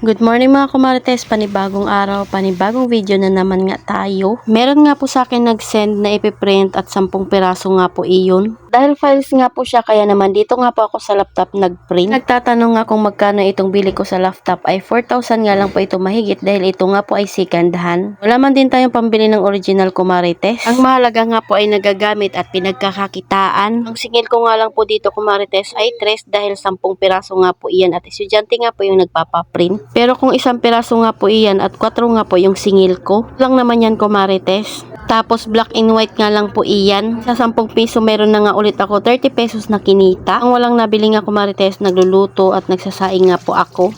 Good morning mga kumarites, panibagong araw, panibagong video na naman nga tayo. Meron nga po sa akin nag-send na ipiprint at 10 piraso nga po iyon. Dahil files nga po siya, kaya naman dito nga po ako sa laptop nag-print. Nagtatanong nga kung magkano itong bili ko sa laptop ay 4,000 nga lang po ito mahigit dahil ito nga po ay second hand. Wala man din tayong pambili ng original kumarites. Ang mahalaga nga po ay nagagamit at pinagkakakitaan. Ang singil ko nga lang po dito kumarites ay 3 dahil 10 piraso nga po iyan at estudyante nga po yung nagpapaprint. Pero kung isang piraso nga po iyan at 4 nga po yung singil ko, lang naman yan kumarites. Tapos black and white nga lang po iyan. Sa 10 piso meron na nga ulit ako 30 pesos na kinita. Ang walang nabili nga kumarites, nagluluto at nagsasaing nga po ako.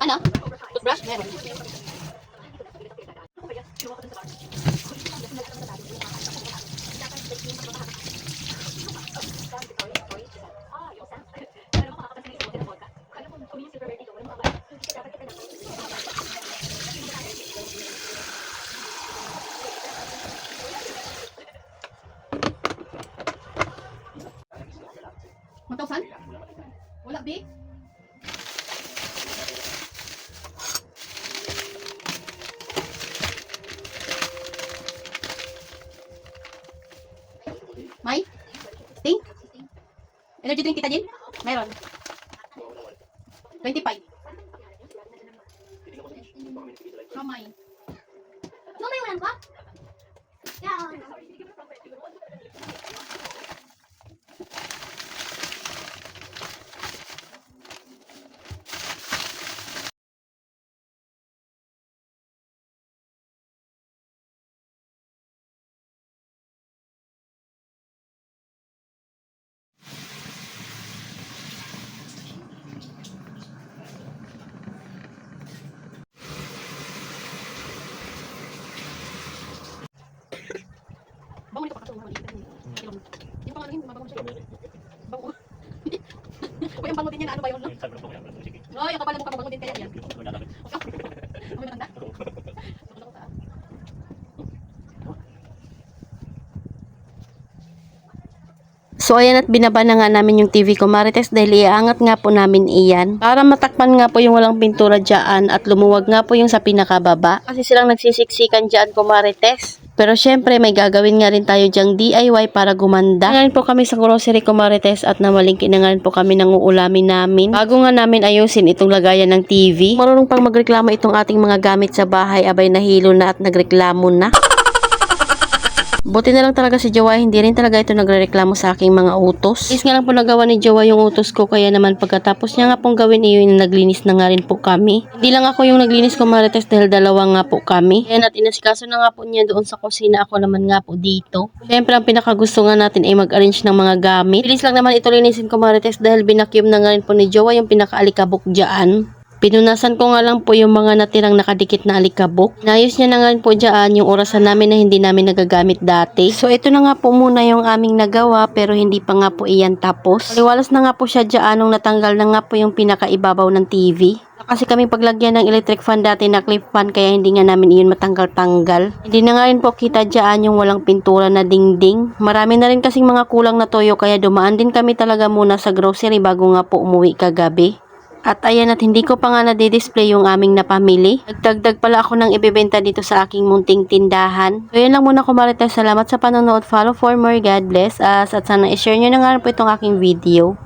Ano? Toothbrush? Meron. Matausan? Wala, babe? Energy drink kita din? Meron. 25. Kamay. No, may ulan ka? Yeah. Bango nito pa Yung pangalan hindi mabango siya. Bango. O yung bango din yan, ano ba yun? No? No, yung kapal na mukha mabango din kaya yan. So ayan at binaba na nga namin yung TV ko. Marites dahil iaangat nga po namin iyan. Para matakpan nga po yung walang pintura dyan at lumuwag nga po yung sa pinakababa. Kasi silang nagsisiksikan dyan ko Marites. Pero syempre may gagawin nga rin tayo dyang DIY para gumanda. Ngayon po kami sa grocery ko Marites at namalingki na nga rin po kami ng uulamin namin. Bago nga namin ayusin itong lagayan ng TV. Marunong pang magreklamo itong ating mga gamit sa bahay abay nahilo na at nagreklamo na. Buti na lang talaga si Jawa, hindi rin talaga ito nagrereklamo sa aking mga utos. Is nga lang po nagawa ni Jawa yung utos ko, kaya naman pagkatapos niya nga pong gawin iyon, naglinis na nga rin po kami. Hindi lang ako yung naglinis ko marites dahil dalawa nga po kami. Ayan at inasikaso na nga po niya doon sa kusina, ako naman nga po dito. Siyempre ang pinakagusto nga natin ay mag-arrange ng mga gamit. Bilis lang naman ito linisin ko marites dahil binakyum na nga rin po ni Jawa yung pinakaalikabok dyan. Pinunasan ko nga lang po yung mga natirang nakadikit na alikabok. Nayos niya na nga po dyan yung orasan namin na hindi namin nagagamit dati. So ito na nga po muna yung aming nagawa pero hindi pa nga po iyan tapos. Maliwalas na nga po siya dyan nung natanggal na nga po yung pinakaibabaw ng TV. Kasi kami paglagyan ng electric fan dati na clip fan kaya hindi nga namin iyon matanggal-tanggal. Hindi na nga rin po kita dyan yung walang pintura na dingding. Marami na rin kasing mga kulang na toyo kaya dumaan din kami talaga muna sa grocery bago nga po umuwi kagabi. At ayan at hindi ko pa nga nadi-display yung aming napamili. Nagdagdag pala ako ng ibebenta dito sa aking munting tindahan. So yun lang muna kumarites. Salamat sa panonood. Follow for more. God bless us. At sana i-share nyo na nga po itong aking video.